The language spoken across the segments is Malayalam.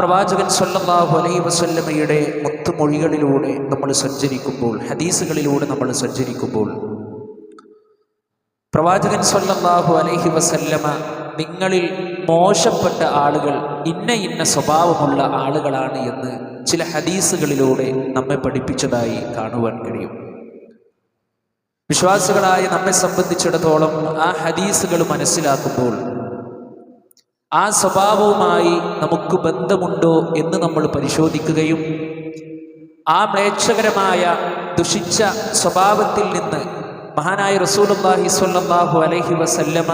പ്രവാചകൻ സല്ലല്ലാഹു അലൈഹി വസല്ലമയുടെ മുത്തുമൊഴികളിലൂടെ നമ്മൾ സഞ്ചരിക്കുമ്പോൾ ഹദീസുകളിലൂടെ നമ്മൾ സഞ്ചരിക്കുമ്പോൾ പ്രവാചകൻ സല്ലല്ലാഹു അലൈഹി വസല്ലമ നിങ്ങളിൽ മോശപ്പെട്ട ആളുകൾ ഇന്ന ഇന്ന സ്വഭാവമുള്ള ആളുകളാണ് എന്ന് ചില ഹദീസുകളിലൂടെ നമ്മെ പഠിപ്പിച്ചതായി കാണുവാൻ കഴിയും. വിശ്വാസികളായ നമ്മെ സംബന്ധിച്ചിടത്തോളം ആ ഹദീസുകൾ മനസ്സിലാക്കുമ്പോൾ ആ സ്വഭാവവുമായി നമുക്ക് ബന്ധമുണ്ടോ എന്ന് നമ്മൾ പരിശോധിക്കുകയും ആ മ്ലേച്ഛകരമായ ദുഷിച്ച സ്വഭാവത്തിൽ നിന്ന് മഹാനായ റസൂലുള്ളാഹി സ്വല്ലല്ലാഹു അലഹി വസല്ലമ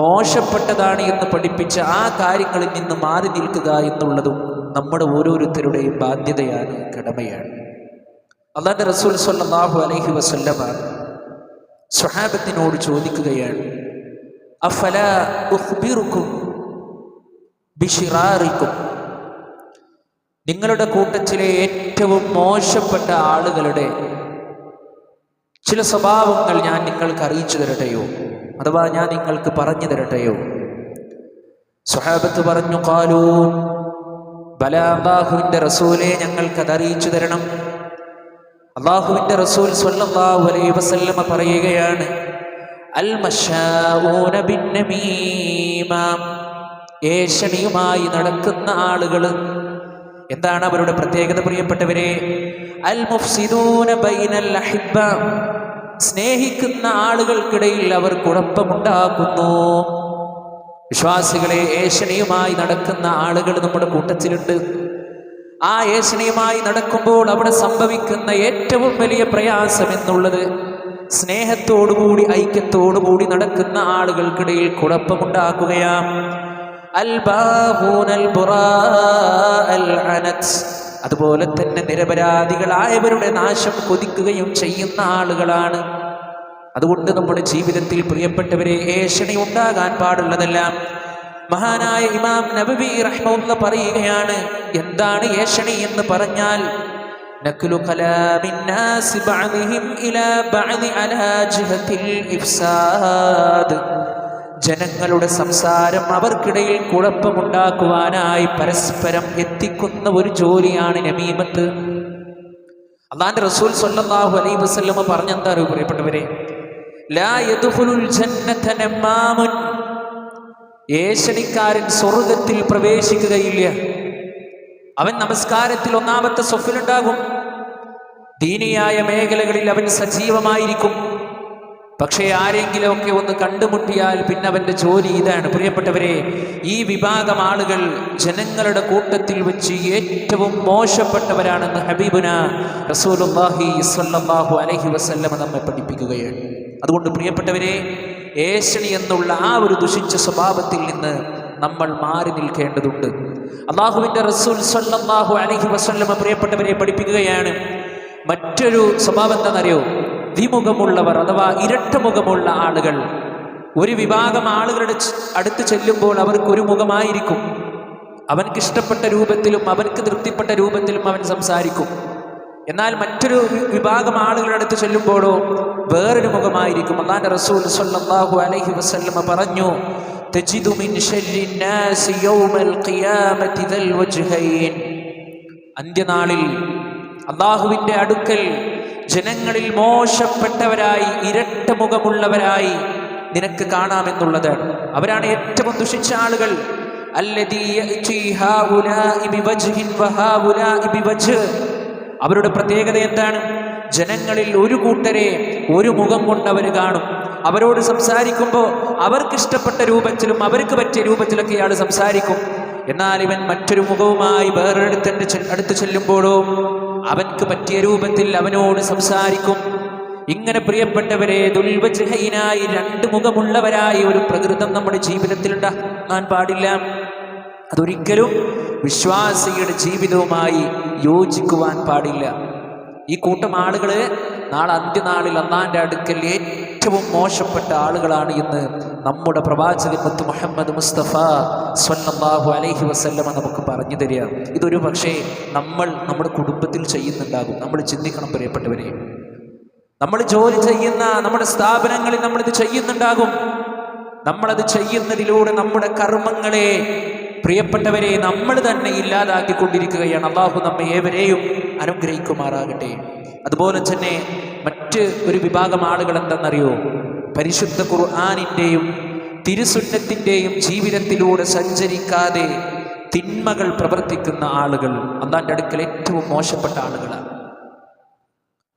മോശപ്പെട്ടതാണ് എന്ന് പഠിപ്പിച്ച ആ കാര്യങ്ങളിൽ നിന്ന് മാറി നിൽക്കുക എന്നുള്ളതും നമ്മുടെ ഓരോരുത്തരുടെയും ബാധ്യതയാണ് കടമയാണ്. അള്ളാഹ് റസൂൽ സ്വല്ലല്ലാഹു അലഹി വസല്ലമ സ്വഹാബത്തിനോട് ചോദിക്കുകയാണ് അഫല ഉഖ്ബിറുക്കും ബിഷിറാറിക്കും. നിങ്ങളുടെ കൂട്ടത്തിലെ ഏറ്റവും മോശപ്പെട്ട ആളുകളുടെ ചില സ്വഭാവങ്ങൾ ഞാൻ നിങ്ങൾക്ക് അറിയിച്ചു തരട്ടെയോ? അഥവാ ഞാൻ നിങ്ങൾക്ക് പറഞ്ഞു തരട്ടെയോ? സുഹാബത്ത് പറഞ്ഞു കാലൂ ബലാബാഹുവിന്റെ റസൂലെ ഞങ്ങൾക്കത് അറിയിച്ചു തരണം. അള്ളാഹുവിന്റെ റസൂൽ സ്വല്ലാഹു അലൈഹി വസല്ലമ പറയുകയാണ് ഏഷണിയുമായി നടക്കുന്ന ആളുകൾ എന്താണ് അവരുടെ പ്രത്യേകത പ്രിയപ്പെട്ടവരെ? അൽ മുഫ്സിദൂന ബൈനൽ സ്നേഹിക്കുന്ന ആളുകൾക്കിടയിൽ അവർ കുഴപ്പമുണ്ടാക്കുന്നു. വിശ്വാസികളെ ഏഷണിയുമായി നടക്കുന്ന ആളുകൾ നമ്മുടെ കൂട്ടത്തിലുണ്ട്. ആ ഏഷണിയുമായി നടക്കുമ്പോൾ അവിടെ സംഭവിക്കുന്ന ഏറ്റവും വലിയ പ്രയാസം എന്നുള്ളത് സ്നേഹത്തോടുകൂടി ഐക്യത്തോടുകൂടി നടക്കുന്ന ആളുകൾക്കിടയിൽ കുഴപ്പമുണ്ടാക്കുകയാം. അൽബാഹൂനൽ ബുറാഅൽ അനത്. അതുപോലെ തന്നെ നിരപരാധികളായവരുടെ നാശം കൊതിക്കുകയും ചെയ്യുന്ന ആളുകളാണ്. അതുകൊണ്ട് നമ്മുടെ ജീവിതത്തിൽ പ്രിയപ്പെട്ടവരെ ഏഷണി ഉണ്ടാകാൻ പാടുള്ളതെല്ലാം. മഹാനായ ഇമാം നബബി റഹ്മുള്ള പറയുകയാണ് എന്താണ് ഏഷണി എന്ന് പറഞ്ഞാൽ നക്ലു كلام الناس بعضهم ഇലാ ബഅദി على جهة ഇഫ്സാദ് ജനങ്ങളുടെ സംസാരം അവർക്കിടയിൽ കുഴപ്പമുണ്ടാക്കുവാനായി പരസ്പരം എത്തിക്കുന്ന ഒരു ജോലിയാണ് നമീമത്ത്. അള്ളാന്റെ റസൂൽ സല്ലല്ലാഹു അലൈഹി വസ്ലമ പറഞ്ഞെന്താ അറിയോ പ്രിയപ്പെട്ടവരെ? ഏഷണിക്കാരൻ സ്വർഗത്തിൽ പ്രവേശിക്കുകയില്ല. അവൻ നമസ്കാരത്തിൽ ഒന്നാമത്തെ സ്വഫിലുണ്ടാകും ദീനിയായ മേഖലകളിൽ അവൻ സജീവമായിരിക്കും. പക്ഷേ ആരെങ്കിലുമൊക്കെ ഒന്ന് കണ്ടുമുട്ടിയാൽ പിന്നെ അവന്റെ ജോലി ഇതാണ്. പ്രിയപ്പെട്ടവരെ ഈ വിഭാഗം ആളുകൾ ജനങ്ങളുടെ കൂട്ടത്തിൽ വെച്ച് ഏറ്റവും മോശപ്പെട്ടവരാണെന്ന് ഹബീബുന റസൂലുള്ളാഹി സ്വല്ലല്ലാഹു അലൈഹി വസല്ലമ നമ്മെ പഠിപ്പിക്കുകയാണ്. അതുകൊണ്ട് പ്രിയപ്പെട്ടവരെ ഏഷണി എന്നുള്ള ആ ഒരു ദുഷിച്ച സ്വഭാവത്തിൽ നിന്ന് നമ്മൾ മാറി നിൽക്കേണ്ടതുണ്ട്. അള്ളാഹുവിന്റെ റസൂൽ സല്ലാഹു അലഹി വസ്ല്ലമ പ്രിയപ്പെട്ടവരെ പഠിപ്പിക്കുകയാണ്. മറ്റൊരു സ്വഭാവം എന്താണെന്നറിയോ? ദ്വിമുഖമുള്ളവർ അഥവാ ഇരട്ടമുഖമുള്ള ആളുകൾ. ഒരു വിഭാഗം ആളുകളുടെ അടുത്ത് ചെല്ലുമ്പോൾ അവർക്ക് ഒരു മുഖമായിരിക്കും. അവൻക്ക് ഇഷ്ടപ്പെട്ട രൂപത്തിലും അവർക്ക് തൃപ്തിപ്പെട്ട രൂപത്തിലും അവൻ സംസാരിക്കും. എന്നാൽ മറ്റൊരു വിഭാഗം ആളുകളുടെ അടുത്ത് ചെല്ലുമ്പോഴോ വേറൊരു മുഖമായിരിക്കും. അള്ളാന്റെ റസൂൽ സല്ലാഹു അലഹി വസ്ല്ലമ പറഞ്ഞു തജിദു മിൻ ശർരി നാസി യൗമൽ ഖിയാമത്തി ദൽ വജ്ഹൈൻ. അന്ത്യനാളിൽ അള്ളാഹുവിന്റെ അടുക്കൽ ജനങ്ങളിൽ മോശപ്പെട്ടവരായി ഇരട്ട മുഖമുള്ളവരായി നിനക്ക് കാണാമെന്നുള്ളതാണ് അവരാണ് ഏറ്റവും ദുഷിച്ച ആളുകൾ. അവരുടെ പ്രത്യേകത എന്താണ്? ജനങ്ങളിൽ ഒരു കൂട്ടരെ ഒരു മുഖം കൊണ്ടവർ കാണും. അവരോട് സംസാരിക്കുമ്പോൾ അവർക്കിഷ്ടപ്പെട്ട രൂപത്തിലും അവർക്ക് പറ്റിയ രൂപത്തിലൊക്കെ ഇയാൾ സംസാരിക്കും. എന്നാൽ ഇവൻ മറ്റൊരു മുഖവുമായി വേറൊരിടത്തിന്റെ അടുത്ത് ചെല്ലുമ്പോഴോ അവൻക്ക് പറ്റിയ രൂപത്തിൽ അവനോട് സംസാരിക്കും. ഇങ്ങനെ പ്രിയപ്പെട്ടവരെ ദുൽവജഹീനായി രണ്ട് മുഖമുള്ളവരായി ഒരു പ്രകൃതം നമ്മുടെ ജീവിതത്തിൽ ഉണ്ടാകാൻ പാടില്ല. അതൊരിക്കലും വിശ്വാസിയുടെ ജീവിതവുമായി യോജിക്കുവാൻ പാടില്ല. ഈ കൂട്ടം ആളുകൾ നാളെ അന്ത്യനാളിൽ അന്നാന്റെ അടുക്കൽ ഏറ്റവും മോശപ്പെട്ട ആളുകളാണ് ഇന്ന് നമ്മുടെ പ്രവാചകൻ മുത്ത് മുഹമ്മദ് മുസ്തഫ സ്വല്ലല്ലാഹു അലൈഹി വസല്ലമ നമുക്ക് പറഞ്ഞു തരിക. ഇതൊരു പക്ഷേ നമ്മൾ നമ്മുടെ കുടുംബത്തിൽ ചെയ്യുന്നുണ്ടാകും. നമ്മൾ ചിന്തിക്കണം പ്രിയപ്പെട്ടവരെ. നമ്മൾ ജോലി ചെയ്യുന്ന നമ്മുടെ സ്ഥാപനങ്ങളിൽ നമ്മളിത് ചെയ്യുന്നുണ്ടാകും. നമ്മളത് ചെയ്യുന്നതിലൂടെ നമ്മുടെ കർമ്മങ്ങളെ പ്രിയപ്പെട്ടവരെ നമ്മൾ തന്നെ ഇല്ലാതാക്കിക്കൊണ്ടിരിക്കുകയാണ്. അള്ളാഹു നമ്മെ ഏവരെയും അനുഗ്രഹിക്കുമാറാകട്ടെ. അതുപോലെ തന്നെ മറ്റ് ഒരു വിഭാഗം ആളുകൾ എന്തെന്നറിയോ പരിശുദ്ധ ഖുർആാനിന്റെയും തിരുസുന്നത്തിന്റെയും ജീവിതത്തിലൂടെ സഞ്ചരിക്കാതെ തിന്മകൾ പ്രവർത്തിക്കുന്ന ആളുകൾ അള്ളാന്റെ അടുക്കൽ ഏറ്റവും മോശപ്പെട്ട ആളുകളാണ്.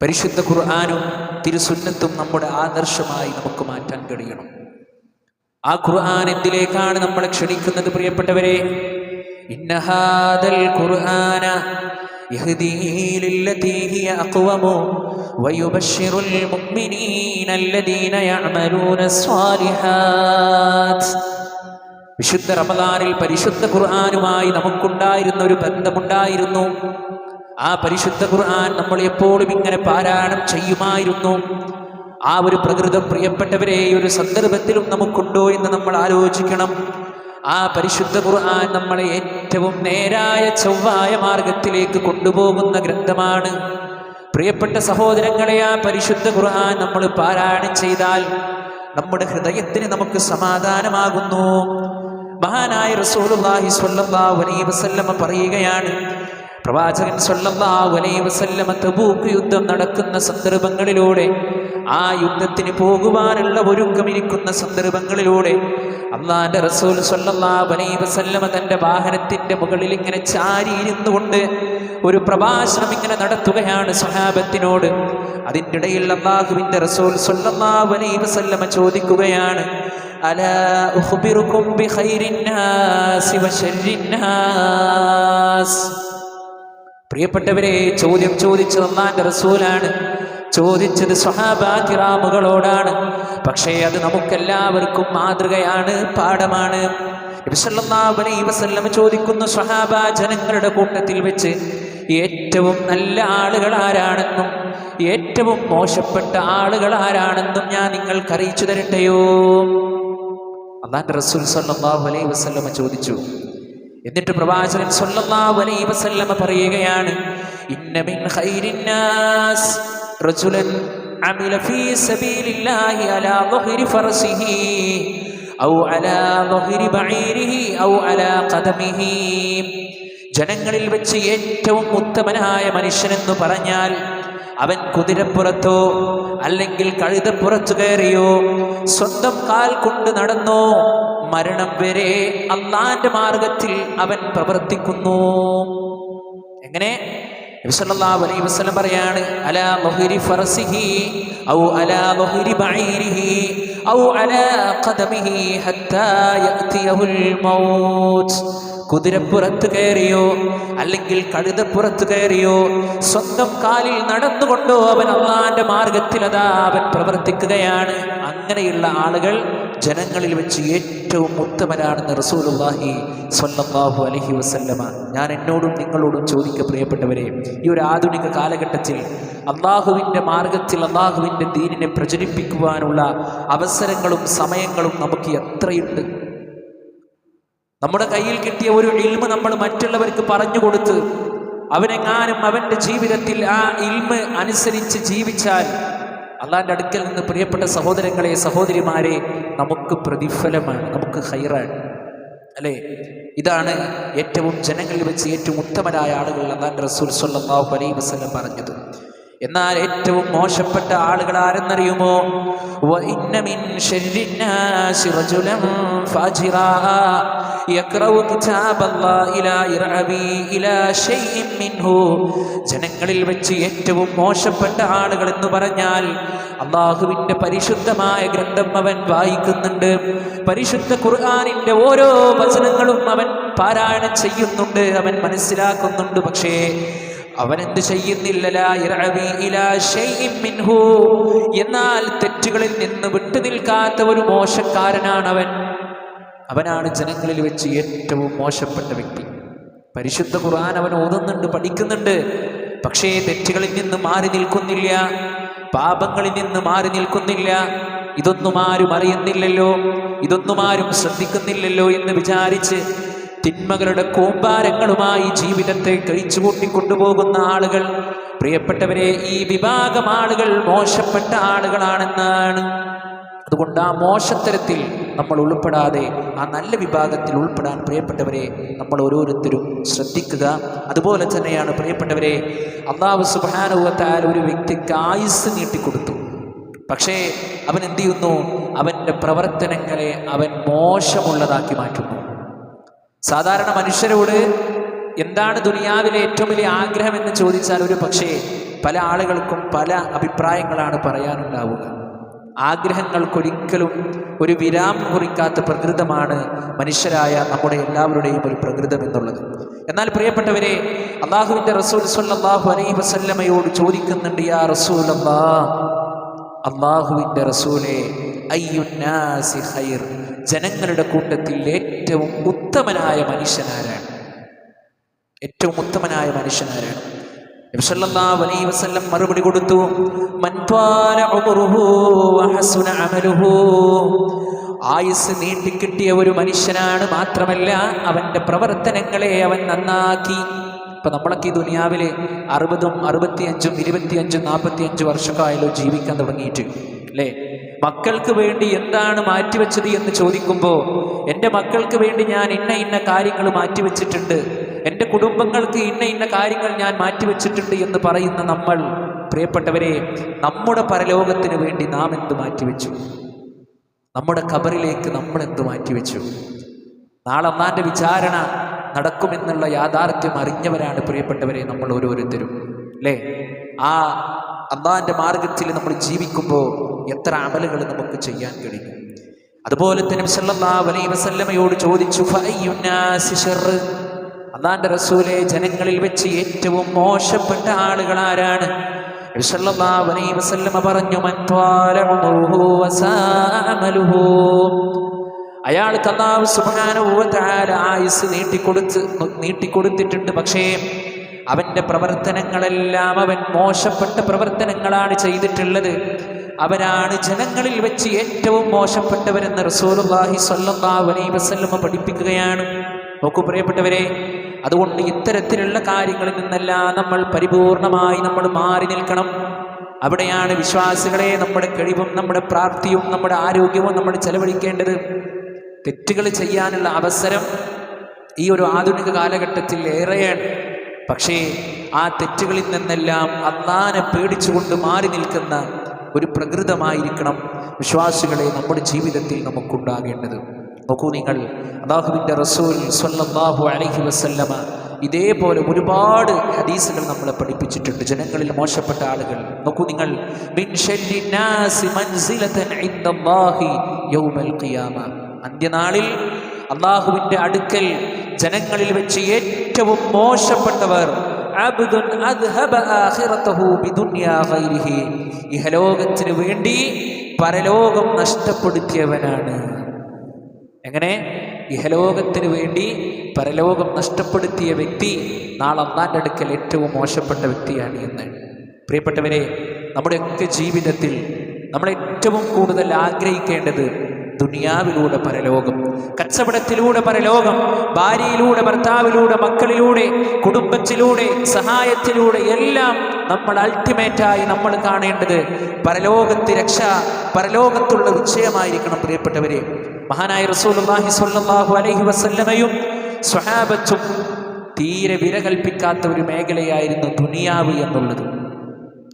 പരിശുദ്ധ ഖുർആാനും തിരുസുന്നത്തും നമ്മുടെ ആദർശമായി നമുക്ക് മാറ്റാൻ കഴിയണം. ആ ഖുർആൻ എന്തിലേക്കാണ് നമ്മളെ ക്ഷണിക്കുന്നത് പ്രിയപ്പെട്ടവരെ? ഇന്നഹാദൽ ഖുർആന ويبشر المؤمنين الذين يعملون الصالحات വിശുദ്ധ റമദാനിൽ പരിശുദ്ധ ഖുർആാനുമായി നമുക്കുണ്ടായിരുന്ന ഒരു ബന്ധമുണ്ടായിരുന്നു ആ പരിശുദ്ധ ഖുർആൻ നമ്മൾ എപ്പോഴും ഇങ്ങനെ പാരായണം ചെയ്യുമായിരുന്നു ആ ഒരു പ്രകൃതം പ്രിയപ്പെട്ടവരെ ഈ ഒരു സന്ദർഭത്തിലും നമുക്കുണ്ടോ എന്ന് നമ്മൾ ആലോചിക്കണം ആ പരിശുദ്ധ ഖുർആൻ നമ്മളെ ഏറ്റവും നേരായ ചൊവ്വായ മാർഗത്തിലേക്ക് കൊണ്ടുപോകുന്ന ഗ്രന്ഥമാണ് പ്രിയപ്പെട്ട സഹോദരങ്ങളെ ആ പരിശുദ്ധ ഖുർആൻ നമ്മൾ പാരായണം ചെയ്താൽ നമ്മുടെ ഹൃദയത്തിന് നമുക്ക് സമാധാനമാകുന്നു. മഹാനായ റസൂലുള്ളാഹി സ്വല്ലല്ലാഹു അലൈഹി വസല്ലമ പറയുകയാണ് പ്രവാചകൻ സ്വല്ലല്ലാഹു അലൈഹി വസല്ലമ തബൂക്ക് യുദ്ധം നടക്കുന്ന സന്ദർഭങ്ങളിലൂടെ ആ യുദ്ധത്തിന് പോകുവാനുള്ള ഒരുക്കമിരിക്കുന്ന സന്ദർഭങ്ങളിലൂടെ അള്ളാന്റെ റസൂൽ വസല്ലമ തന്റെ വാഹനത്തിന്റെ മുകളിൽ ഇങ്ങനെ ചാരിയിരുന്നു കൊണ്ട് ഒരു പ്രഭാഷണം ഇങ്ങനെ നടത്തുകയാണ് സ്വഹാബത്തിനോട്. അതിന്റെ ഇടയിൽ അള്ളാഹുവിന്റെ റസൂൽ വസല്ലമ ചോദിക്കുകയാണ് പ്രിയപ്പെട്ടവരെ ചോദ്യം ചോദിച്ചത് അള്ളാന്റെ റസൂലാണ്. ചോദിച്ചത് സ്വഹാബാക്കിറാമുകളോടാണ്. പക്ഷേ അത് നമുക്കെല്ലാവർക്കും മാതൃകയാണ് പാഠമാണ്. വസല്ലം ചോദിക്കുന്ന സ്വഹാബാ ജനങ്ങളുടെ കൂട്ടത്തിൽ വെച്ച് ഏറ്റവും നല്ല ആളുകൾ ആരാണെന്നും ഏറ്റവും മോശപ്പെട്ട ആളുകൾ ആരാണെന്നും ഞാൻ നിങ്ങൾക്ക് അറിയിച്ചു തരട്ടെയോ? അള്ളാന്റെ റസൂൽ സല്ലല്ലാഹു അലൈഹി വസല്ലമ ചോദിച്ചു. എന്നിട്ട് പ്രവാചകൻ സല്ലല്ലാഹു അലൈഹി വസല്ലമ പറയുകയാണ് ഇന്ന മിൻ ഖൈരിൻ عمل في سبيل الله على ظهر فرسه ഫർസിഹി على ظهر بعيره ബഈരിഹി على قدمه ജനങ്ങളിൽ വെച്ച് ഏറ്റവും ഉത്തമനായ മനുഷ്യനെന്ന് പറഞ്ഞാൽ അവൻ കുതിരപ്പുറത്തോ അല്ലെങ്കിൽ കഴുതപ്പുറത്തു കയറിയോ സ്വന്തം കാൽ കൊണ്ട് നടന്നോ മരണം വരെ അള്ളാന്റെ മാർഗത്തിൽ അവൻ പ്രവർത്തിക്കുന്നു. എങ്ങനെ? അലൈഹി വസല്ലം പറയാണ് അലാ മുഹരി ഫർസിഹി ഔ അലാ മുഹരി ബഈരിഹി ഔ അലാ ഖദമിഹി ഹത്താ യഅതിയഹുൽ മൗത്ത്. കുതിരപ്പുറത്ത് കയറിയോ അല്ലെങ്കിൽ കഴുതപ്പുറത്ത് കയറിയോ സ്വന്തം കാലിൽ നടന്നുകൊണ്ടോ അവൻ അള്ളാന്റെ മാർഗത്തിൽ അതാ അവൻ പ്രവർത്തിക്കുകയാണ്. അങ്ങനെയുള്ള ആളുകൾ ജനങ്ങളിൽ വെച്ച് ഏറ്റവും ഉത്തമനാണെന്ന് റസൂലുല്ലാഹി സ്വല്ലല്ലാഹു അലഹി വസല്ലമ. ഞാൻ എന്നോടും നിങ്ങളോടും ചോദിക്ക പ്രിയപ്പെട്ടവരെ ഈ ഒരു ആധുനിക കാലഘട്ടത്തിൽ അള്ളാഹുവിന്റെ മാർഗത്തിൽ അള്ളാഹുവിന്റെ ദീനിനെ പ്രചരിപ്പിക്കുവാനുള്ള അവസരങ്ങളും സമയങ്ങളും നമുക്ക് എത്രയുണ്ട്? നമ്മുടെ കയ്യിൽ കിട്ടിയ ഒരു ഇൽമ നമ്മൾ മറ്റുള്ളവർക്ക് പറഞ്ഞു കൊടുത്ത് അവനെങ്ങാനും അവന്റെ ജീവിതത്തിൽ ആ ഇൽമ അനുസരിച്ച് ജീവിച്ചാൽ അള്ളാന്റെ അടുക്കൽ നിന്ന് പ്രിയപ്പെട്ട സഹോദരങ്ങളെ സഹോദരിമാരെ നമുക്ക് പ്രതിഫലമാണ് നമുക്ക് ഹൈറാണ് അല്ലേ? ഇതാണ് ഏറ്റവും ജനങ്ങളിൽ വെച്ച് ഏറ്റവും ഉത്തമരായ ആളുകൾ അള്ളാന്റെ റസൂൽ സല്ലാഹു അലൈ വസ്ലം പറഞ്ഞത്. എന്നാൽ ഏറ്റവും മോശപ്പെട്ട ആളുകൾ ആരെന്നറിയുമോ? ജനങ്ങളിൽ വെച്ച് ഏറ്റവും മോശപ്പെട്ട ആളുകൾ എന്ന് പറഞ്ഞാൽ അള്ളാഹുവിന്റെ പരിശുദ്ധമായ ഗ്രന്ഥം അവൻ വായിക്കുന്നുണ്ട്. പരിശുദ്ധ ഖുർആാനിന്റെ ഓരോ വചനങ്ങളും അവൻ പാരായണം ചെയ്യുന്നുണ്ട് അവൻ മനസ്സിലാക്കുന്നുണ്ട്. പക്ഷേ അവൻ എന്ത് ചെയ്യുന്നില്ല എന്നാൽ തെറ്റുകളിൽ നിന്ന് വിട്ടുനിൽക്കാത്ത ഒരു മോശക്കാരനാണ് അവൻ അവനാണ് ജനങ്ങളിൽ വെച്ച് ഏറ്റവും മോശപ്പെട്ട വ്യക്തി. പരിശുദ്ധ ഖുർആൻ അവൻ ഓതുന്നുണ്ട് പഠിക്കുന്നുണ്ട്. പക്ഷേ തെറ്റുകളിൽ നിന്ന് മാറി നിൽക്കുന്നില്ല. പാപങ്ങളിൽ നിന്ന് മാറി നിൽക്കുന്നില്ല. ഇതൊന്നും ആരും അറിയുന്നില്ലല്ലോ. ഇതൊന്നും ആരും ശ്രദ്ധിക്കുന്നില്ലല്ലോ എന്ന് വിചാരിച്ച് തിന്മകളുടെ കൂമ്പാരങ്ങളുമായി ജീവിതത്തെ കഴിച്ചു കൂട്ടിക്കൊണ്ടുപോകുന്ന ആളുകൾ പ്രിയപ്പെട്ടവരെ ഈ വിഭാഗം ആളുകൾ മോശപ്പെട്ട ആളുകളാണെന്നാണ്. അതുകൊണ്ട് ആ മോശത്തരത്തിൽ നമ്മൾ ഉൾപ്പെടാതെ ആ നല്ല വിഭാഗത്തിൽ ഉൾപ്പെടാൻ പ്രിയപ്പെട്ടവരെ നമ്മൾ ഓരോരുത്തരും ശ്രദ്ധിക്കുക. അതുപോലെ തന്നെയാണ് പ്രിയപ്പെട്ടവരെ അള്ളാഹു സുബാനുവത്താൽ ഒരു വ്യക്തിക്ക് ആയുസ് നീട്ടിക്കൊടുത്തു. പക്ഷേ അവൻ എന്ത് ചെയ്യുന്നു? അവന്റെ പ്രവർത്തനങ്ങളെ അവൻ മോശമുള്ളതാക്കി മാറ്റുന്നു. സാധാരണ മനുഷ്യരോട് എന്താണ് ദുനിയാവിലെ ഏറ്റവും വലിയ ആഗ്രഹം എന്ന് ചോദിച്ചാൽ ഒരു പക്ഷേ പല ആളുകൾക്കും പല അഭിപ്രായങ്ങളാണ് പറയാനുണ്ടാവുക. ആഗ്രഹങ്ങൾക്കൊരിക്കലും ഒരു വിരാമം കുറിക്കാത്ത പ്രകൃതമാണ് മനുഷ്യരായ നമ്മുടെ എല്ലാവരുടെയും ഒരു പ്രകൃതം എന്നുള്ളത്. എന്നാൽ പ്രിയപ്പെട്ടവരെ അള്ളാഹുവിന്റെ റസൂൽ സല്ലാഹു അലൈഹി വസല്ലമയോട് ചോദിക്കുന്നുണ്ട് യാ റസൂൽ അള്ളാഹുവിന്റെ റസൂലെ അയ്യുന്നാസി ഖൈർ? ജനങ്ങളുടെ കൂട്ടത്തിൽ ഏറ്റവും ഉത്തമനായ മനുഷ്യനാരാണ്. ഏറ്റവും ഉത്തമനായ മനുഷ്യനാരാണ്. വസല്ലം മറുപടി കൊടുത്തു ആയുസ് നീട്ടിക്കിട്ടിയ ഒരു മനുഷ്യനാണ് മാത്രമല്ല അവന്റെ പ്രവർത്തനങ്ങളെ അവൻ നന്നാക്കി. ഇപ്പൊ നമ്മളൊക്കെ ഈ ദുനിയാവിലെ അറുപതും അറുപത്തിയഞ്ചും ഇരുപത്തിയഞ്ചും നാൽപ്പത്തിയഞ്ചും വർഷക്കായാലോ ജീവിക്കാൻ തുടങ്ങിയിട്ട് അല്ലേ? മക്കൾക്ക് വേണ്ടി എന്താണ് മാറ്റിവെച്ചത് എന്ന് ചോദിക്കുമ്പോൾ എന്റെ മക്കൾക്ക് വേണ്ടി ഞാൻ ഇന്ന ഇന്ന കാര്യങ്ങൾ മാറ്റിവെച്ചിട്ടുണ്ട്. എന്റെ കുടുംബങ്ങൾക്ക് ഇന്ന ഇന്ന കാര്യങ്ങൾ ഞാൻ മാറ്റിവെച്ചിട്ടുണ്ട് എന്ന് പറയുന്ന നമ്മൾ പ്രിയപ്പെട്ടവരെ നമ്മുടെ പരലോകത്തിന് വേണ്ടി നാം എന്ത് മാറ്റിവെച്ചു? നമ്മുടെ ഖബറിലേക്ക് നമ്മൾ എന്ത് മാറ്റിവെച്ചു? നാളെ അള്ളാന്റെ വിചാരണ നടക്കുമെന്നുള്ള യാഥാർത്ഥ്യം അറിഞ്ഞവരാണ് പ്രിയപ്പെട്ടവരെ നമ്മൾ ഓരോരുത്തരും. അല്ലേ ആ അള്ളാന്റെ മാർഗത്തിൽ നമ്മൾ ജീവിക്കുമ്പോൾ എത്ര അമലുകൾ നമുക്ക് ചെയ്യാൻ കഴിയും. അതുപോലെ തന്നെ സല്ലല്ലാഹു അലൈഹി വസല്ലമയോട് ചോദിച്ചു അന്നാന്റെ റസൂലെ ജനങ്ങളിൽ വെച്ച് ഏറ്റവും മോശപ്പെട്ട ആളുകൾ ആരാണ്? അലൈഹി വസല്ലമ പറഞ്ഞു മൻ ത്വാല ഉമറുഹു വസാഅ അമലുഹു. അയാൾക്ക് അള്ളാഹു സുബ്ഹാനഹു വ തആല ആയുസ് നീട്ടിക്കൊടുത്ത് നീട്ടിക്കൊടുത്തിട്ടുണ്ട്. പക്ഷേ അവന്റെ പ്രവർത്തനങ്ങളെല്ലാം അവൻ മോശപ്പെട്ട പ്രവർത്തനങ്ങളാണ് ചെയ്തിട്ടുള്ളത്. അവനാണ് ജനങ്ങളിൽ വെച്ച് ഏറ്റവും മോശപ്പെട്ടവരെന്ന് റസൂലുള്ളാഹി സ്വല്ലല്ലാഹു അലൈഹി വസല്ലമ പഠിപ്പിക്കുകയാണ്. നോക്കൂ പ്രിയപ്പെട്ടവരെ അതുകൊണ്ട് ഇത്തരത്തിലുള്ള കാര്യങ്ങളിൽ നിന്നെല്ലാം നമ്മൾ പരിപൂർണമായി നമ്മൾ മാറി നിൽക്കണം. അവിടെയാണ് വിശ്വാസികളെ നമ്മുടെ കഴിവും നമ്മുടെ പ്രാപ്തിയും നമ്മുടെ ആരോഗ്യവും നമ്മൾ ചെലവഴിക്കേണ്ടത്. തെറ്റുകൾ ചെയ്യാനുള്ള അവസരം ഈ ഒരു ആധുനിക കാലഘട്ടത്തിൽ ഏറെയാണ്. പക്ഷേ ആ തെറ്റുകളിൽ നിന്നെല്ലാം അള്ളാനെ പേടിച്ചുകൊണ്ട് മാറി നിൽക്കുന്ന ഒരു പ്രകൃതമായിരിക്കണം വിശ്വാസികളെ നമ്മുടെ ജീവിതത്തിൽ നമുക്കുണ്ടാകേണ്ടത്. നോക്കൂ നിങ്ങൾ അള്ളാഹുവിന്റെ റസൂൽ സ്വല്ലല്ലാഹു അലഹി വസല്ലമ ഇതേപോലെ ഒരുപാട് ഹദീസുകൾ നമ്മളെ പഠിപ്പിച്ചിട്ടുണ്ട്. ജനങ്ങളിൽ മോശപ്പെട്ട ആളുകൾ. നോക്കൂ നിങ്ങൾ അന്ത്യനാളിൽ അള്ളാഹുവിന്റെ അടുക്കൽ ജനങ്ങളിൽ വെച്ച് ഏറ്റവും മോശപ്പെട്ടവർ ഇഹലോകത്തിന് വേണ്ടി പരലോകം നഷ്ടപ്പെടുത്തിയവനാണ്. എങ്ങനെ? ഇഹലോകത്തിന് വേണ്ടി പരലോകം നഷ്ടപ്പെടുത്തിയ വ്യക്തി നാളെ ഒന്നാന്റെ അടുക്കൽ ഏറ്റവും മോശപ്പെട്ട വ്യക്തിയാണ് എന്ന്. പ്രിയപ്പെട്ടവരെ നമ്മുടെയൊക്കെ ജീവിതത്തിൽ നമ്മൾ ഏറ്റവും കൂടുതൽ ആഗ്രഹിക്കേണ്ടത് ദുനിയാവിലൂടെ പരലോകം കച്ചവടത്തിലൂടെ പരലോകം ഭാര്യയിലൂടെ ഭർത്താവിലൂടെ മക്കളിലൂടെ കുടുംബത്തിലൂടെ സഹായത്തിലൂടെ എല്ലാം നമ്മൾ അൾട്ടിമേറ്റായി നമ്മൾ കാണേണ്ടത് പരലോകത്തെ രക്ഷ പരലോകത്തുള്ള വിജയമായിരിക്കണം പ്രിയപ്പെട്ടവരെ. മഹാനായ റസൂലുള്ളാഹി സ്വല്ലല്ലാഹു അലൈഹി വസല്ലമയും സ്വഹാബത്തും തീരെ വിരകൽപ്പിക്കാത്ത ഒരു മേഖലയായിരുന്നു ദുനിയാവ് എന്നുള്ളത്.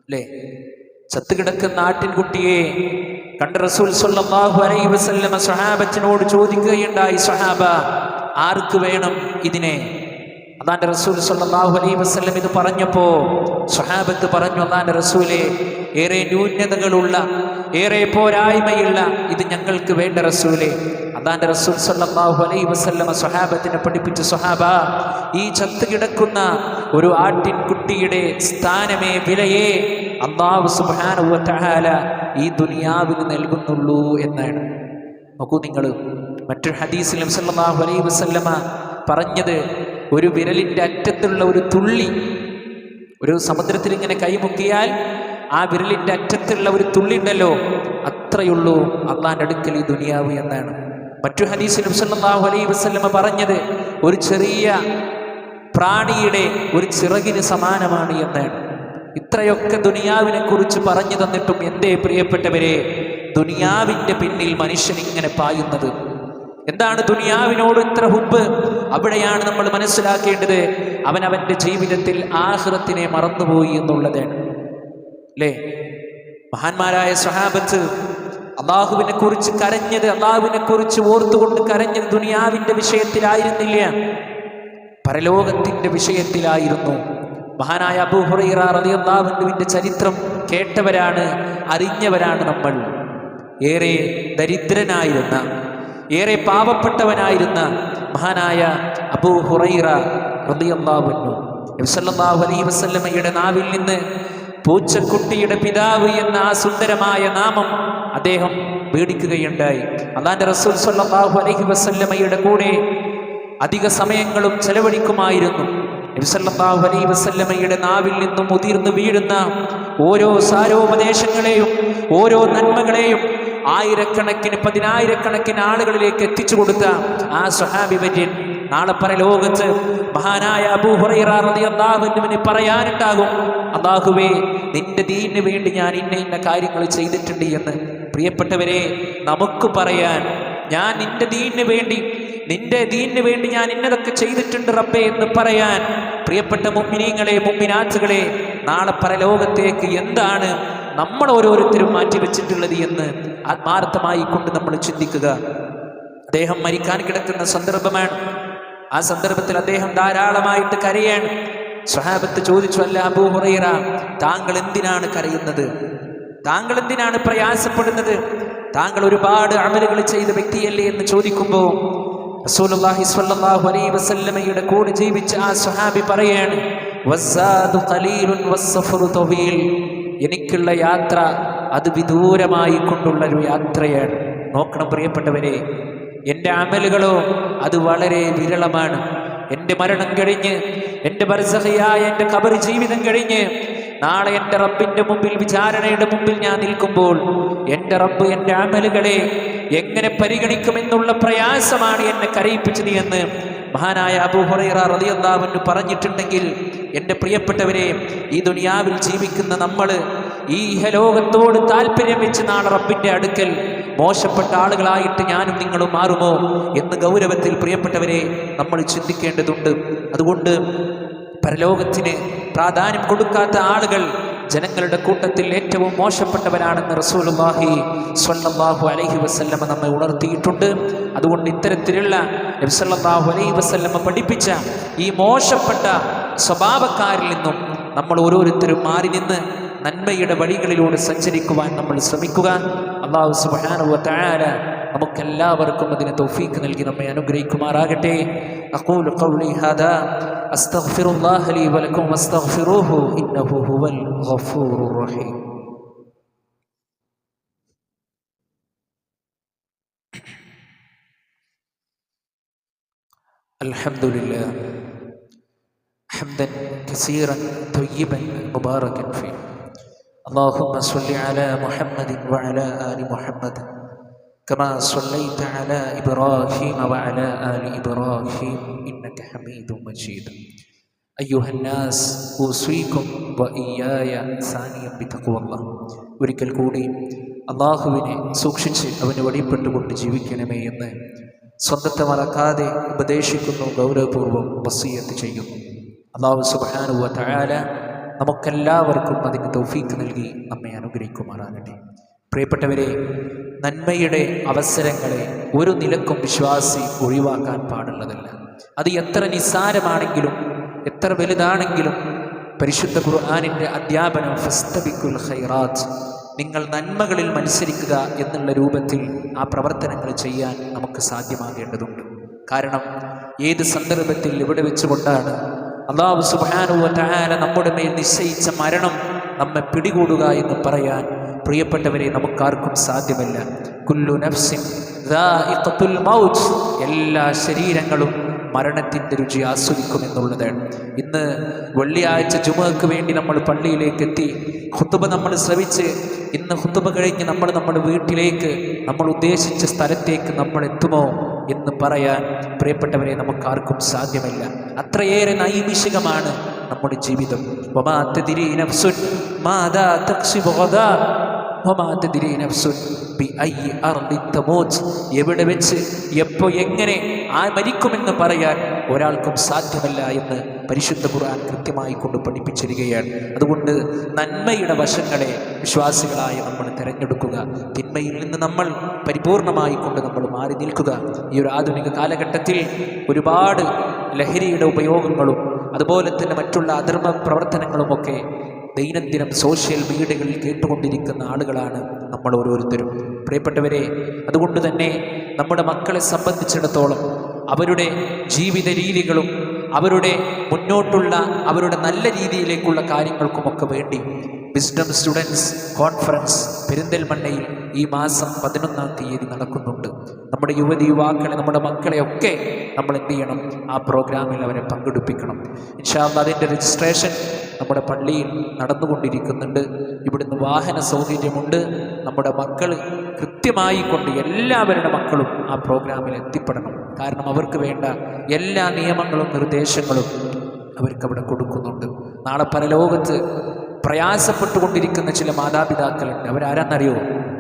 അല്ലേ ചത്തുകിടക്കുന്ന ആട്ടിൻകുട്ടിയെ കണ്ട റസൂൽ സല്ലല്ലാഹു അലൈഹി വസല്ലമ സ്വഹാബത്തിനോട് ചോദിക്കുകയുണ്ടായി സ്വഹാബ ആർക്ക് വേണം ഇതിനെ? അതാന്റെ റസൂൽ സല്ലല്ലാഹു അലൈ വസ്ലം ഇത് പറഞ്ഞപ്പോ സുഹാബത്ത് പറഞ്ഞു അതാന്റെ റസൂലെ ഏറെ ന്യൂനതകളുള്ള ഏറെ പോരായ്മയുള്ള ഇത് ഞങ്ങൾക്ക് വേണ്ട റസൂലെ. അതാന്റെ റസൂൽ സല്ലല്ലാഹു അലൈ വസല്ലമ സുഹാബത്തിനെ പഠിപ്പിച്ച സുഹാബ ഈ ചത്ത് കിടക്കുന്ന ഒരു ആട്ടിൻകുട്ടിയുടെ സ്ഥാനമേ വിലയെ അള്ളാഹു തആല ഈ ദുനിയാവിന് നൽകുന്നുള്ളൂ എന്നാണ്. നോക്കൂ നിങ്ങൾ മറ്റൊരു ഹദീസിലും സല്ലാഹു അലൈഹി വസല്ലമ പറഞ്ഞത് ഒരു വിരലിന്റെ അറ്റത്തുള്ള ഒരു തുള്ളി ഒരു സമുദ്രത്തിൽ ഇങ്ങനെ കൈമുക്കിയാൽ ആ വിരലിന്റെ അറ്റത്തുള്ള ഒരു തുള്ളി ഉണ്ടല്ലോ അത്രയുള്ളൂ അള്ളാന്റെ അടുക്കൽ ഈ ദുനിയാവ് എന്നാണ്. മറ്റു ഹദീസിൽ നബി സല്ലല്ലാഹു അലൈഹി വസല്ലമ പറഞ്ഞത് ഒരു ചെറിയ പ്രാണിയുടെ ഒരു ചിറകിന് സമാനമാണ് എന്നാണ്. ഇത്രയൊക്കെ ദുനിയാവിനെ കുറിച്ച് പറഞ്ഞു തന്നിട്ടും എന്റെ പ്രിയപ്പെട്ടവരെ ദുനിയാവിന്റെ പിന്നിൽ മനുഷ്യൻ ഇങ്ങനെ പായുന്നത്. എന്താണ് ദുനിയാവിനോട് ഇത്ര ഹുബ്? അവിടെയാണ് നമ്മൾ മനസ്സിലാക്കേണ്ടത്. അവൻ അവന്റെ ജീവിതത്തിൽ ആഹൃത്തിനെ മറന്നുപോയി എന്നുള്ളതാണ് അല്ലേ മഹാന്മാരായ സഹാബത്ത് അള്ളാഹുവിനെ കുറിച്ച് കരഞ്ഞത് അള്ളാഹുവിനെ കുറിച്ച് ഓർത്തുകൊണ്ട് കരഞ്ഞത് ദുനിയാവിന്റെ വിഷയത്തിലായിരുന്നില്ല. പരലോകത്തിന്റെ വിഷയത്തിലായിരുന്നു. മഹാനായ അബൂഹുറൈറ ചരിത്രം കേട്ടവരാണ് അറിഞ്ഞവരാണ് നമ്മൾ. ഏറെ ദരിദ്രനായിരുന്ന ഏറെ പാവപ്പെട്ടവനായിരുന്ന മഹാനായ അബൂ ഹുറൈറ ഹൃദയമ്പാവുന്നു നബിസല്ലല്ലാഹു അലൈഹി വസല്ലമയുടെ നാവിൽ നിന്ന് പൂച്ചക്കുട്ടിയുടെ പിതാവ് എന്ന ആ സുന്ദരമായ നാമം അദ്ദേഹം പേടിക്കുകയുണ്ടായി അള്ളാന്റെ റസൂൽ സല്ലാഹു അലൈഹി വസല്ലമയുടെ കൂടെ അധിക സമയങ്ങളും ചെലവഴിക്കുമായിരുന്നു. നബിസല്ലല്ലാഹു അലൈ വസല്ലമയുടെ നാവിൽ നിന്നും മുതിർന്നു വീഴുന്ന ഓരോ സാരോപദേശങ്ങളെയും ഓരോ നന്മകളെയും ആയിരക്കണക്കിന് പതിനായിരക്കണക്കിന് ആളുകളിലേക്ക് എത്തിച്ചു കൊടുത്ത ആ സ്വഹാബി വര്യൻ നാളെ പരലോകത്ത് മഹാനായ അബൂഹുറൈറിന് പറയാനുണ്ടാകും അള്ളാഹുവേ നിന്റെ ദീനിന് വേണ്ടി ഞാൻ ഇന്ന ഇന്ന കാര്യങ്ങൾ ചെയ്തിട്ടുണ്ട് എന്ന്. പ്രിയപ്പെട്ടവരെ നമുക്ക് പറയാൻ ഞാൻ നിന്റെ ദീനിന് വേണ്ടി നിന്റെ ദീനിന് വേണ്ടി ഞാൻ ഇന്നതൊക്കെ ചെയ്തിട്ടുണ്ട് റബ്ബേ എന്ന് പറയാൻ പ്രിയപ്പെട്ട മുമ്മിനീങ്ങളെ മുമ്മിനാച്ചുകളെ നാളെ പരലോകത്തേക്ക് എന്താണ് നമ്മൾ ഓരോരുത്തരും മാറ്റിവെച്ചിട്ടുള്ളത് എന്ന് ആത്മാർത്ഥമായി കൊണ്ട് നമ്മൾ ചിന്തിക്കുക. അദ്ദേഹം മരിക്കാൻ കിടക്കുന്ന സന്ദർഭമാണ്. ആ സന്ദർഭത്തിൽ അദ്ദേഹം ധാരാളമായിട്ട് കരയാണ്. സ്വഹാബത്ത് ചോദിച്ചു അല്ല അബൂ ഹുറൈറ താങ്കൾ എന്തിനാണ് കരയുന്നത്? താങ്കൾ എന്തിനാണ് പ്രയാസപ്പെടുന്നത്? താങ്കൾ ഒരുപാട് അമലുകൾ ചെയ്ത വ്യക്തിയല്ലേ? എന്ന് ചോദിക്കുമ്പോൾ റസൂലുള്ളാഹി സ്വല്ലല്ലാഹു അലൈഹി വസല്ലമയുടെ കൂടെ ജീവിച്ച ആ സ്വഹാബി പറയാണ് വസ്സാദു ഖലീലുൻ വസ്സഫറു എനിക്കുള്ള യാത്ര അത് വിദൂരമായി കൊണ്ടുള്ള ഒരു യാത്രയാണ്. നോക്കണം പ്രിയപ്പെട്ടവരെ എന്റെ അമലുകളോ അത് വളരെ വിരളമാണ്. എന്റെ മരണം കഴിഞ്ഞ് എന്റെ പരസഹയായ എന്റെ കബർ ജീവിതം കഴിഞ്ഞ് നാളെ എന്റെ റബ്ബിന്റെ മുമ്പിൽ വിചാരണയുടെ മുമ്പിൽ ഞാൻ നിൽക്കുമ്പോൾ എന്റെ റബ്ബ് എന്റെ അമലുകളെ എങ്ങനെ പരിഗണിക്കുമെന്നുള്ള പ്രയാസമാണ് എന്നെ കരയിപ്പിച്ചത് എന്ന് മഹാനായ അബൂഹുറൈറ റളിയല്ലാഹു പറഞ്ഞിട്ടുണ്ടെങ്കിൽ എന്റെ പ്രിയപ്പെട്ടവരെ ഈ ദുനിയാവിൽ ജീവിക്കുന്ന നമ്മൾ ഈ ഇഹലോകത്തോട് താല്പര്യം വെച്ച് നാളെ റബ്ബിന്റെ അടുക്കൽ മോശപ്പെട്ട ആളുകളായിട്ട് ഞാനും നിങ്ങളും മാറുമോ എന്ന് ഗൗരവത്തിൽ പ്രിയപ്പെട്ടവരെ നമ്മൾ ചിന്തിക്കേണ്ടതുണ്ട്. അതുകൊണ്ട് പരലോകത്തിന് പ്രാധാന്യം കൊടുക്കാത്ത ആളുകൾ ജനങ്ങളുടെ കൂട്ടത്തിൽ ഏറ്റവും മോശപ്പെട്ടവരാണെന്ന് റസൂലുള്ളാഹി സ്വല്ലല്ലാഹു അലൈഹി വസല്ലമ നമ്മെ ഉണർത്തിയിട്ടുണ്ട്. അതുകൊണ്ട് ഇത്തരത്തിലുള്ള നബി സല്ലല്ലാഹു അലൈഹി വസല്ലമ പഠിപ്പിച്ച ഈ മോശപ്പെട്ട സ്വഭാവക്കാരിൽ നിന്നും നമ്മൾ ഓരോരുത്തരും മാറി നിന്ന് നന്മയുടെ വഴികളിലൂടെ സഞ്ചരിക്കുവാൻ നമ്മൾ ശ്രമിക്കുക അള്ളാഹു സുബ്ഹാനഹു വ തആല നമുക്കെല്ലാവർക്കും അതിന് തൗഫീക്ക് നൽകി നമ്മെ അനുഗ്രഹിക്കുമാറാകട്ടെ അഖൂലു ഖൗലി ഹാദാ അസ്തഗ്ഫിറുല്ലാഹ ലീ വലക്കും വസ്തഗ്ഫിറൂഹു ഇന്നഹു ഹുവൽ ഗഫൂറുർ റഹീം الحمد لله حمدا كثيرا طيبا مباركا فيه اللهم صل على محمد وعلى ال محمد كما صليت على ابراهيم وعلى ال ابراهيم انك حميد مجيد ايها الناس اوصيكم واياي ثانيا بتقوى الله ഒരിക്കൽ കൂടി അള്ളാഹുവിനെ സൂക്ഷിച്ച് അവന് വഴിപ്പെട്ടുകൊണ്ട് ജീവിക്കണമേ എന്ന് സ്വന്തത്തെ മറക്കാതെ ഉപദേശിക്കുന്നു ഗൗരവപൂർവ്വം വസീയത്ത് ചെയ്യുന്നു അള്ളാഹു സുബാനുവ തയാല നമുക്കെല്ലാവർക്കും അതിന് തൗഫീക്ക് നൽകി നമ്മെ അനുഗ്രഹിക്കുമാറാകട്ടെ. പ്രിയപ്പെട്ടവരെ നന്മയുടെ അവസരങ്ങളെ ഒരു നിലക്കും വിശ്വാസി ഒഴിവാക്കാൻ പാടുള്ളതല്ല. അത് എത്ര നിസ്സാരമാണെങ്കിലും എത്ര വലുതാണെങ്കിലും പരിശുദ്ധ ഖുർആാനിന്റെ അധ്യാപനം ഫസ്തബിക്കുൽ ഹൈറാജ് നിങ്ങൾ നന്മകളിൽ മത്സരിക്കുക എന്നുള്ള രൂപത്തിൽ ആ പ്രവർത്തനങ്ങൾ ചെയ്യാൻ നമുക്ക് സാധ്യമാകേണ്ടതുണ്ട്. കാരണം ഏത് സന്ദർഭത്തിൽ ഇവിടെ വെച്ചുകൊണ്ടാണ് അള്ളാഹു തആല നമ്മുടെ മേൽ നിശ്ചയിച്ച മരണം നമ്മെ പിടികൂടുക എന്ന് പറയാൻ പ്രിയപ്പെട്ടവരെ നമുക്കാർക്കും സാധ്യമല്ല. കുല്ലു നഫ്സിൻ എല്ലാ ശരീരങ്ങളും മരണത്തിന്റെ രുചി ആസ്വദിക്കുമെന്നുള്ളത് ഇന്ന് വെള്ളിയാഴ്ച ജുമക്ക് വേണ്ടി നമ്മൾ പള്ളിയിലേക്ക് എത്തി ഹുത്തുബ നമ്മൾ ശ്രവിച്ച് ഇന്ന് ഹുത്തുബ കഴിഞ്ഞ് നമ്മൾ നമ്മുടെ വീട്ടിലേക്ക് നമ്മൾ ഉദ്ദേശിച്ച സ്ഥലത്തേക്ക് നമ്മൾ എത്തുമോ? എന്ന് പറയാൻ പ്രിയപ്പെട്ടവരെ നമുക്കാർക്കും സാധ്യമല്ല. അത്രയേറെ നൈമിഷികമാണ് നമ്മുടെ ജീവിതം. എവിടെ വെച്ച് എപ്പോ എങ്ങനെ ആ മരിക്കുമെന്ന് പറയാൻ ഒരാൾക്കും സാധ്യമല്ല എന്ന് പരിശുദ്ധ ഖുർആൻ കൃത്യമായി കൊണ്ട് പഠിപ്പിച്ചിരിക്കുകയാണ്. അതുകൊണ്ട് നന്മയുടെ വശങ്ങളെ വിശ്വാസികളായ നമ്മൾ തിരഞ്ഞെടുക്കുക തിന്മയിൽ നിന്ന് നമ്മൾ പരിപൂർണമായി കൊണ്ട് നമ്മൾ മാറി നിൽക്കുക. ഈ ഒരു ആധുനിക കാലഘട്ടത്തിൽ ഒരുപാട് ലഹരിയുടെ ഉപയോഗങ്ങളും അതുപോലെ തന്നെ മറ്റുള്ള അധർമ്മ പ്രവർത്തനങ്ങളുമൊക്കെ ദൈനംദിനം സോഷ്യൽ മീഡിയകളിൽ കേട്ടുകൊണ്ടിരിക്കുന്ന ആളുകളാണ് നമ്മൾ ഓരോരുത്തരും. പ്രിയപ്പെട്ടവരെ അതുകൊണ്ട് തന്നെ നമ്മുടെ മക്കളെ സംബന്ധിച്ചിടത്തോളം അവരുടെ ജീവിത രീതികളും അവരുടെ മുന്നോട്ടുള്ള അവരുടെ നല്ല രീതിയിലേക്കുള്ള കാര്യങ്ങൾക്കുമൊക്കെ വേണ്ടി വിസ്ഡം സ്റ്റുഡൻസ് കോൺഫറൻസ് പെരിന്തൽമണ്ണയിൽ ഈ മാസം പതിനൊന്നാം തീയതി നടക്കുന്നുണ്ട്. നമ്മുടെ യുവതി യുവാക്കളെ നമ്മുടെ മക്കളെ ഒക്കെ നമ്മൾ എന്ത് ചെയ്യണം? ആ പ്രോഗ്രാമിൽ അവരെ പങ്കെടുപ്പിക്കണം. ഇൻഷാല്ല അതിന്റെ രജിസ്ട്രേഷൻ നമ്മുടെ പള്ളിയിൽ നടന്നുകൊണ്ടിരിക്കുന്നുണ്ട്. ഇവിടുന്ന് വാഹന സൗകര്യമുണ്ട്. നമ്മുടെ മക്കൾ കൃത്യമായി കൊണ്ട് എല്ലാവരുടെ മക്കളും ആ പ്രോഗ്രാമിൽ എത്തിപ്പെടണം. കാരണം അവർക്ക് വേണ്ട എല്ലാ നിയമങ്ങളും നിർദ്ദേശങ്ങളും അവർക്കവിടെ കൊടുക്കുന്നുണ്ട്. നാളെ പരലോകത്ത് പ്രയാസപ്പെട്ടുകൊണ്ടിരിക്കുന്ന ചില മാതാപിതാക്കളുണ്ട്. അവരാരാന്നറിയോ?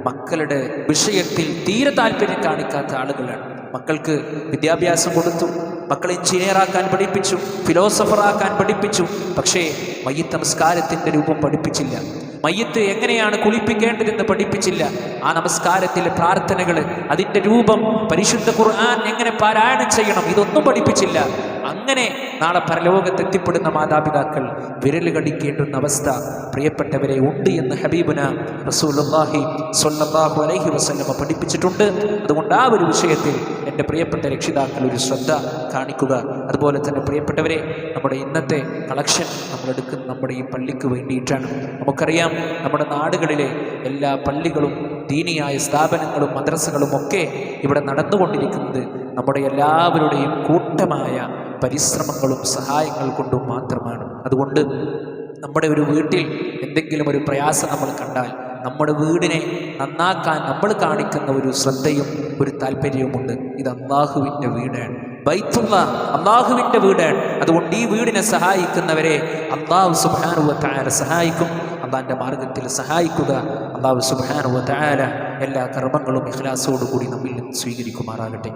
മക്കളുടെ വിഷയത്തിൽ തീരെ താല്പര്യം കാണിക്കാത്ത ആളുകളാണ്. മക്കൾക്ക് വിദ്യാഭ്യാസം കൊടുത്തു മക്കളെ എഞ്ചിനീയറാക്കാൻ പഠിപ്പിച്ചു ഫിലോസഫറാക്കാൻ പഠിപ്പിച്ചു പക്ഷേ മയ്യത്ത് നമസ്കാരത്തിന്റെ രൂപം പഠിപ്പിച്ചില്ല. മയ്യത്ത് എങ്ങനെയാണ് കുളിപ്പിക്കേണ്ടതെന്ന് പഠിപ്പിച്ചില്ല. ആ നമസ്കാരത്തിലെ പ്രാർത്ഥനകൾ അതിന്റെ രൂപം പരിശുദ്ധ ഖുർആൻ എങ്ങനെ പാരായണം ചെയ്യണം ഇതൊന്നും പഠിപ്പിച്ചില്ല. അങ്ങനെ നാളെ പരലോകത്ത് എത്തിപ്പെടുന്ന മാതാപിതാക്കൾ വിരലുകടിക്കേണ്ടുന്ന അവസ്ഥ പ്രിയപ്പെട്ടവരെ ഉണ്ട് എന്ന് ഹബീബുന റസൂലുള്ളാഹി സൊല്ലാഹു അലൈഹി വസല്ലമ പഠിപ്പിച്ചിട്ടുണ്ട്. അതുകൊണ്ട് ആ ഒരു വിഷയത്തിൽ എന്റെ പ്രിയപ്പെട്ട രക്ഷിതാക്കൾ ഒരു ശ്രദ്ധ കാണിക്കുക. അതുപോലെ തന്നെ പ്രിയപ്പെട്ടവരെ നമ്മുടെ ഇന്നത്തെ കളക്ഷൻ നമ്മളെടുക്കുന്ന നമ്മുടെ ഈ പള്ളിക്ക് വേണ്ടിയിട്ടാണ്. നമുക്കറിയാം നമ്മുടെ നാടുകളിലെ എല്ലാ പള്ളികളും ദീനിയായ സ്ഥാപനങ്ങളും മദ്രസകളും ഒക്കെ ഇവിടെ നടന്നുകൊണ്ടിരിക്കുന്നത് നമ്മുടെ എല്ലാവരുടെയും കൂട്ടമായ പരിശ്രമങ്ങളും സഹായങ്ങൾ കൊണ്ടും മാത്രമാണ്. അതുകൊണ്ട് നമ്മുടെ ഒരു വീട്ടിൽ എന്തെങ്കിലും ഒരു പ്രയാസം നമ്മൾ കണ്ടാൽ നമ്മുടെ വീടിനെ നന്നാക്കാൻ നമ്മൾ കാണിക്കുന്ന ഒരു ശ്രദ്ധയും ഒരു താല്പര്യവുമുണ്ട്. ഇത് അള്ളാഹുവിന്റെ വീടാണ്. ബൈത്തുള്ള അള്ളാഹുവിന്റെ വീടാണ്. അതുകൊണ്ട് ഈ വീടിനെ സഹായിക്കുന്നവരെ അള്ളാഹു സുബാനുവ താര സഹായിക്കും. അള്ളാന്റെ മാർഗത്തിൽ സഹായിക്കുക. അള്ളാഹു സുബാനുവ താര എല്ലാ കർമ്മങ്ങളും ഇഖ്ലാസോടുകൂടി നമ്മിൽ സ്വീകരിക്കുമാറാകട്ടെ.